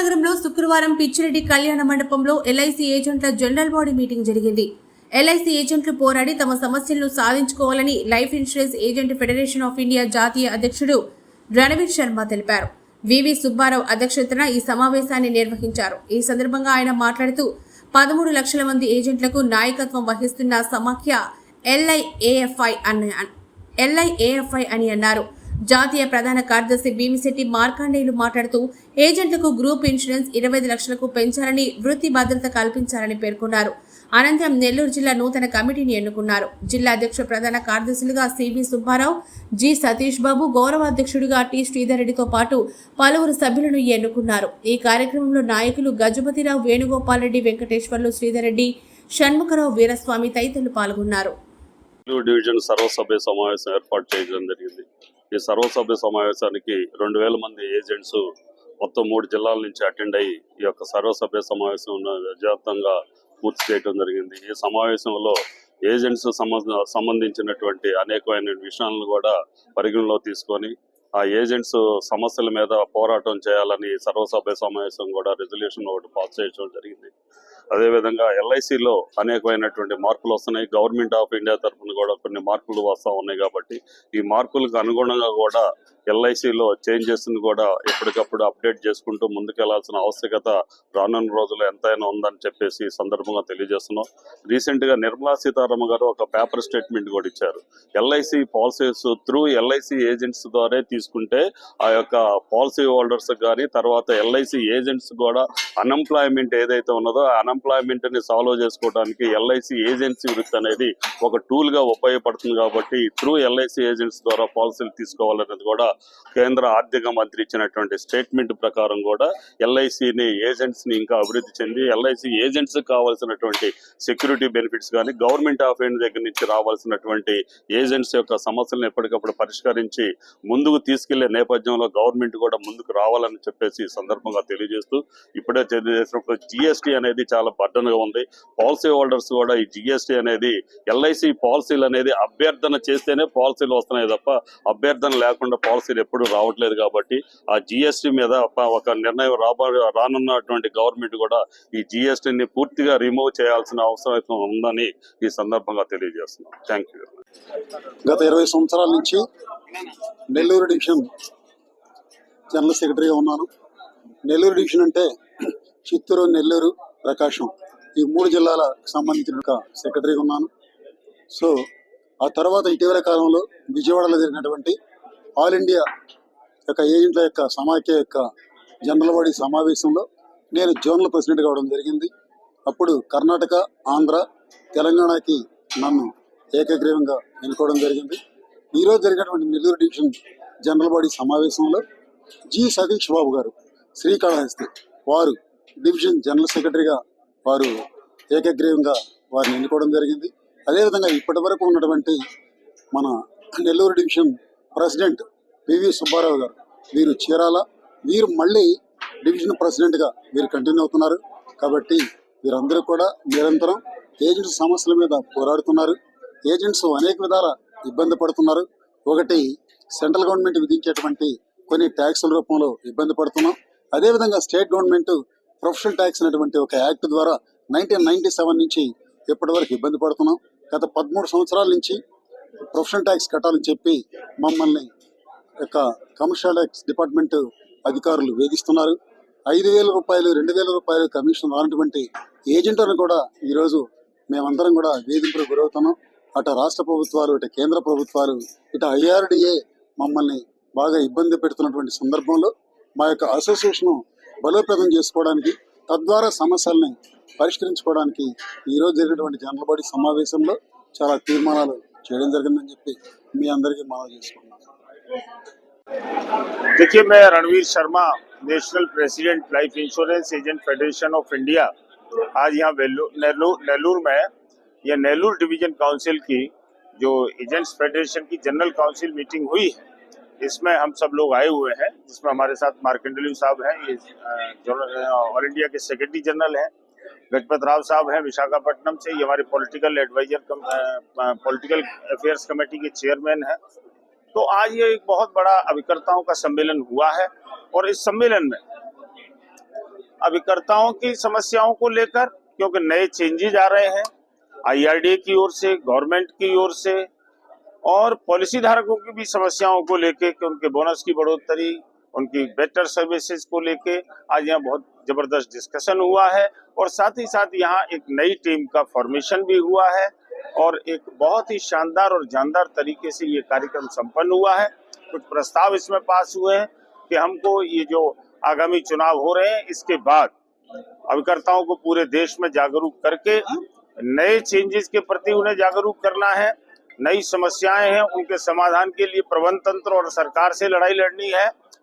నగరంలో శుక్రవారం పిచ్చిరెడ్డి కళ్యాణ మండపంలో ఎల్ఐసి ఏజెంట్ల జనరల్ బాడీ మీటింగ్ జరిగింది. ఎల్ఐసి ఏజెంట్లు పోరాడి తమ సమస్యలను సాధించుకోవాలని life insurance agent federation of India జాతీయ అధ్యక్షుడు రణవీర్ శర్మ తెలిపారు. వివి సుబ్బారావు అధ్యక్షతన ఈ సమావేశాన్ని నిర్వహించారు. ఈ సందర్భంగా ఆయన మాట్లాడుతూ పదమూడు లక్షల మంది ఏజెంట్లకు నాయకత్వం వహిస్తున్న సమాఖ్య ఎల్ఐఏఎఫ్ఐ అని ఎల్ఐఏఎఫ్ఐ అని అన్నారు. జాతీయ ప్రధాన కార్యదర్శి భీమిశెట్టి మార్కాండేయులు మాట్లాడుతూ ఏజెంట్లకు గ్రూప్ ఇన్సూరెన్స్ ఇరవై ఐదు లక్షలకు పెంచాలని వృత్తి భద్రత కల్పించాలని పేర్కొన్నారు. అనంతరం నెల్లూరు జిల్లా నూతన కమిటీని ఎన్నుకున్నారు. జిల్లా అధ్యక్ష ప్రధాన కార్యదర్శులుగా సివి సుబ్బారావు జి సతీష్ బాబు గౌరవ అధ్యక్షుడిగా టి శ్రీధర్ రెడ్డితో పాటు పలువురు సభ్యులను ఎన్నుకున్నారు. ఈ కార్యక్రమంలో నాయకులు గజపతిరావు వేణుగోపాల్ రెడ్డి వెంకటేశ్వర్లు శ్రీధర్ రెడ్డి షణ్ముఖరావు వీరస్వామి తదితరులు పాల్గొన్నారు. డివిజన్ సర్వసభ్య సమావేశం ఏర్పాటు చేయడం జరిగింది. ఈ సర్వసభ్య సమావేశానికి రెండు వేల మంది ఏజెంట్స్ మొత్తం మూడు జిల్లాల నుంచి అటెండ్ అయ్యి ఈ యొక్క సర్వసభ్య సమావేశం విజయవంతంగా పూర్తి చేయడం జరిగింది. ఈ సమావేశంలో ఏజెంట్స్ సంబంధించినటువంటి అనేకమైన విషయాలను కూడా పరిగణలో తీసుకొని ఆ ఏజెంట్స్ సమస్యల మీద పోరాటం చేయాలని సర్వసభ్య సమావేశం కూడా రెజల్యూషన్ ఒకటి పాస్ చేయడం జరిగింది. అదేవిధంగా ఎల్ఐసిలో అనేకమైనటువంటి మార్పులు వస్తున్నాయి. గవర్నమెంట్ ఆఫ్ ఇండియా తరఫున కూడా కొన్ని మార్పులు వస్తూ ఉన్నాయి కాబట్టి ఈ మార్పులకు అనుగుణంగా కూడా ఎల్ఐసిలో చేంజెస్ కూడా ఎప్పటికప్పుడు అప్డేట్ చేసుకుంటూ ముందుకెళ్ళాల్సిన ఆవశ్యకత రానున్న రోజుల్లో ఎంతైనా ఉందని చెప్పేసి ఈ సందర్భంగా తెలియజేస్తున్నాం. రీసెంట్గా నిర్మలా సీతారామన్ గారు ఒక పేపర్ స్టేట్మెంట్ కూడా ఇచ్చారు. LIC policies through LIC agents ద్వారా తీసుకుంటే ఆ యొక్క పాలసీ హోల్డర్స్ కానీ తర్వాత ఎల్ఐసి ఏజెంట్స్ కూడా అన్ఎంప్లాయ్మెంట్ ఏదైతే ఉన్నదో ఆ అన్ఎంప్లాయ్మెంట్ని సాల్వ్ చేసుకోవడానికి ఎల్ఐసి ఏజెన్సీ వృత్తి అనేది ఒక టూల్గా ఉపయోగపడుతుంది కాబట్టి త్రూ ఎల్ఐసి ఏజెంట్స్ ద్వారా పాలసీలు తీసుకోవాలనేది కూడా కేంద్ర ఆర్థిక మంత్రి ఇచ్చినటువంటి స్టేట్మెంట్ ప్రకారం కూడా ఎల్ఐసిని ఏజెంట్స్ని ఇంకా అభివృద్ధి చెంది ఎల్ఐసి ఏజెంట్స్ కావాల్సినటువంటి సెక్యూరిటీ బెనిఫిట్స్ కానీ గవర్నమెంట్ ఆఫ్ ఇండియా దగ్గర నుంచి రావాల్సినటువంటి ఏజెంట్స్ యొక్క సమస్యలను ఎప్పటికప్పుడు పరిష్కరించి ముందుకు తీసుకెళ్ళే నేపథ్యంలో గవర్నమెంట్ కూడా ముందుకు రావాలని చెప్పేసి సందర్భంగా తెలియజేస్తూ ఇప్పుడే తెలియజేసినప్పుడు జిఎస్టీ అనేది చాలా బర్డన్గా ఉంది. పాలసీ హోల్డర్స్ కూడా ఈ జిఎస్టీ అనేది ఎల్ఐసి పాలసీలు అనేది అభ్యర్థన చేస్తేనే పాలసీలు వస్తున్నాయి తప్ప అభ్యర్థన లేకుండా పాలసీలు ఎప్పుడు రావట్లేదు కాబట్టి ఆ జిఎస్టీ మీద ఒక- నిర్ణయం రాబో రానున్నటువంటి గవర్నమెంట్ కూడా ఈ జిఎస్టీని పూర్తిగా రిమూవ్ చేయాల్సిన అవసరం ఉందని ఈ సందర్భంగా తెలియజేస్తున్నాం. థ్యాంక్ యూ గత ఇరవై సంవత్సరాల నుంచి నెల్లూరు డివిజన్ జనరల్ సెక్రటరీగా ఉన్నాను. నెల్లూరు డివిజన్ అంటే చిత్తూరు నెల్లూరు ప్రకాశం ఈ మూడు జిల్లాలకు సంబంధించిన సెక్రటరీగా ఉన్నాను. సో ఆ తర్వాత ఇటీవల కాలంలో విజయవాడలో జరిగినటువంటి ఆల్ ఇండియా యొక్క ఏజెంట్ల యొక్క సమాఖ్య యొక్క జనరల్ బాడీ సమావేశంలో నేను జోనల్ ప్రెసిడెంట్ కావడం జరిగింది. అప్పుడు కర్ణాటక ఆంధ్ర తెలంగాణకి నన్ను ఏకగ్రీవంగా ఎన్నుకోవడం జరిగింది. ఈరోజు జరిగినటువంటి నెల్లూరు డివిజన్ జనరల్ బాడీ సమావేశంలో జి సతీష్ బాబు గారు శ్రీకాళహస్తి వారు డివిజన్ జనరల్ సెక్రటరీగా వారు ఏకగ్రీవంగా వారిని ఎన్నుకోవడం జరిగింది. అదేవిధంగా ఇప్పటి వరకు ఉన్నటువంటి మన Nellore division president PV Subbarao గారు. వీరు చీరాల? వీరు మళ్ళీ డివిజన్ ప్రెసిడెంట్గా వీరు కంటిన్యూ అవుతున్నారు. కాబట్టి వీరందరూ కూడా నిరంతరం ఏజెంట్స్ సమస్యల మీద పోరాడుతున్నారు. ఏజెంట్స్ అనేక విధాల ఇబ్బంది పడుతున్నారు. ఒకటి సెంట్రల్ గవర్నమెంట్ విధించేటువంటి కొన్ని ట్యాక్సుల రూపంలో ఇబ్బంది పడుతున్నాం. అదేవిధంగా స్టేట్ గవర్నమెంట్ ప్రొఫెషనల్ ట్యాక్స్ అనేటువంటి ఒక యాక్ట్ ద్వారా నైన్టీన్ నైన్టీ సెవెన్ నుంచి ఇప్పటి వరకు ఇబ్బంది పడుతున్నాం. గత పదమూడు సంవత్సరాల నుంచి ప్రొఫెషనల్ ట్యాక్స్ కట్టాలని చెప్పి మమ్మల్ని యొక్క కమర్షియల్ ట్యాక్స్ డిపార్ట్మెంట్ అధికారులు వేధిస్తున్నారు. ఐదు వేల రూపాయలు రెండు వేల రూపాయలు కమిషన్ రానటువంటి ఏజెంట్లను కూడా ఈరోజు మేమందరం కూడా వేధింపులకు గురవుతున్నాం. అటు రాష్ట్ర ప్రభుత్వాలు ఇటు కేంద్ర ప్రభుత్వాలు ఇటు ఐఆర్డిఏ మమ్మల్ని బాగా ఇబ్బంది పెడుతున్నటువంటి సందర్భంలో మా యొక్క అసోసియేషన్ను బలోపేతం చేసుకోవడానికి తద్వారా సమస్యల్ని పరిష్కరించుకోవడానికి ఈరోజు జరిగినటువంటి జనరల్ బాడీ సమావేశంలో చాలా తీర్మానాలు చేయడం జరిగిందని చెప్పి మీ అందరికీ మనవి చేసుకున్నాను देखिए मैं Ranveer Sharma national president life insurance agent federation of India आज यहाँ वेल्लू- नेल्लूर नेल्लूर में यह नेल्लूर डिवीजन काउंसिल की जो एजेंट्स फेडरेशन की जनरल काउंसिल मीटिंग हुई है इसमें हम सब लोग आए हुए हैं जिसमें हमारे साथ मार्केंडलियो साहब हैं ये अ, जो अ, ऑल इंडिया के सेक्रेटरी जनरल हैं गजपत राव साहब हैं विशाखापट्टनम से, ये हमारे political adviser political affairs committee के चेयरमैन हैं। तो आज ये एक बहुत बड़ा अभिकर्ताओं का सम्मेलन हुआ है और इस सम्मेलन में अभिकर्ताओं की समस्याओं को लेकर, क्योंकि नए चेंजेज आ रहे हैं आईआरडी की ओर से गवर्नमेंट की ओर से, और पॉलिसी धारकों की भी समस्याओं को लेकर कि उनके बोनस की बढ़ोतरी उनकी बेटर सर्विसेज़ को लेके आज यहाँ बहुत ज़बरदस्त डिस्कशन हुआ है और साथ ही साथ यहाँ एक नई टीम का फॉर्मेशन भी हुआ है और एक बहुत ही शानदार और जानदार तरीके से ये कार्यक्रम संपन्न हुआ है। कुछ प्रस्ताव इसमें पास हुए हैं कि हमको ये जो आगामी चुनाव हो रहे हैं, इसके बाद अभिकर्ताओं को पूरे देश में जागरूक करके नए चेंजेस के प्रति उन्हें जागरूक करना है। नई समस्याएँ हैं, उनके समाधान के लिए प्रबंध तंत्र और सरकार से लड़ाई लड़नी है।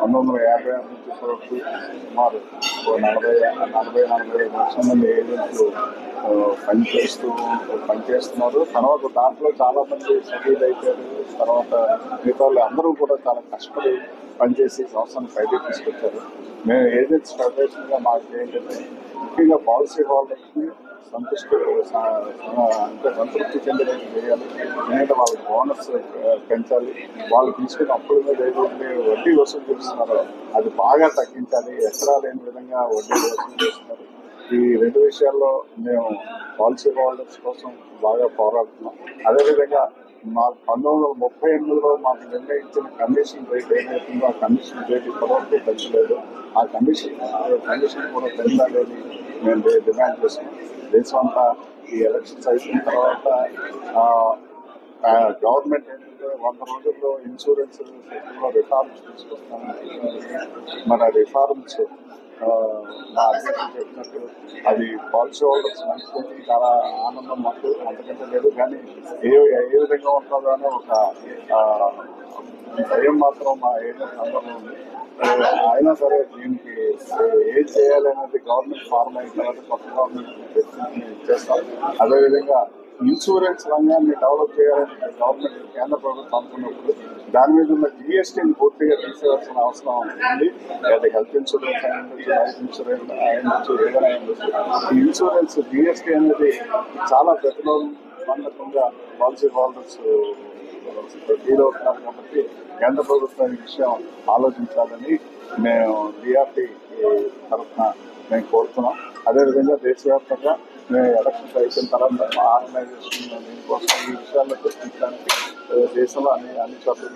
పంతొమ్మిది వందల యాభై ఆరు నుంచి వరకు సుమారు నలభై నలభై నలభై ఐదు లక్షల మంది ఏజెంట్లు పనిచేస్తూ పనిచేస్తున్నారు తర్వాత దాంట్లో చాలా మంది సెటిల్ అయిపోయారు. తర్వాత మిగతా అందరూ కూడా చాలా కష్టపడి పనిచేసి సంస్థను బయటకు తీసుకొచ్చారు. మేము ఏజెంట్స్ ఫెడరేషన్గా మాకు ఏంటంటే ముఖ్యంగా పాలసీ హోల్డర్స్ని సంతృష్టి అంటే సంతృప్తి చెందేలా చేయాలి. ఎందుకంటే వాళ్ళకి బోనస్ పెంచాలి. వాళ్ళు తీసుకున్న అప్పుల మీద ఏదైతే వడ్డీ వసూలు చేస్తున్నారో అది బాగా తగ్గించాలి. ఎక్కడా లేని విధంగా వడ్డీ వసూలు చేస్తున్నారు. ఈ రెండు విషయాల్లో మేము పాలసీ హోల్డర్స్ కోసం బాగా పోరాడుతున్నాం. అదేవిధంగా మాకు పంతొమ్మిది వందల ముప్పై ఎనిమిదిలో మాకు నిర్ణయించిన కమిషన్ రేట్ ఏదైతుందో ఆ కమిషన్ రేట్ ఇప్పటివరకు పెంచలేదు ఆ కమిషన్ కమిషన్ కూడా పెంచాలి మేము డిమాండ్ చేస్తున్నాం. దేశం అంతా ఈ ఎలక్షన్స్ అయిపోయిన తర్వాత గవర్నమెంట్ ఏంటంటే వంద రోజుల్లో ఇన్సూరెన్స్ సెక్టర్లో రిఫార్మ్స్ తీసుకొస్తాను మన రిఫార్మ్స్ ఆ, అధ్యక్షులు చెప్పినట్టు అది పాలసీ హోల్డర్స్ మంచి చాలా ఆనందం మాకు అంతకంటే లేదు. కానీ ఏ ఏ విధంగా ఉంటుందో అనే ఒక భయం మాత్రం మా ఏరియా అందరిలో ఉంది. అయినా సరే దీనికి ఏం చేయాలనేది గవర్నమెంట్ ఫార్మ్ అయిన తర్వాత కొత్త గవర్నమెంట్ చేస్తాం అదేవిధంగా ఇన్సూరెన్స్ రంగాన్ని డెవలప్ చేయాలని గవర్నమెంట్ కేంద్ర ప్రభుత్వం అనుకున్నప్పుడు దాని మీద ఉన్న జిఎస్టీని పూర్తిగా తీసేయాల్సిన అవసరం ఉంది. లేదా హెల్త్ ఇన్సూరెన్స్ అయ్యిండొచ్చు లైఫ్ ఇన్సూరెన్స్ అయ్యిండొచ్చు ఏదైనా అయ్యిండొచ్చు ఈ ఇన్సూరెన్స్ జిఎస్టీ అనేది చాలా ప్రతిబంధకంగా పాలసీ హోల్డర్స్ ఫీల్ అవుతున్నారు కాబట్టి కేంద్ర ప్రభుత్వం ఈ విషయం ఆలోచించాలని మేము డిఆర్టీ తరఫున మేము కోరుతున్నాం. అదేవిధంగా దేశవ్యాప్తంగా ఎలక్షన్స్ అయిపోయిన తర్వాత ఆర్గనైజేషన్ దీనికోసం ఈ విషయాల్లో చర్చించడానికి దేశంలో అన్ని అన్ని చోట్ల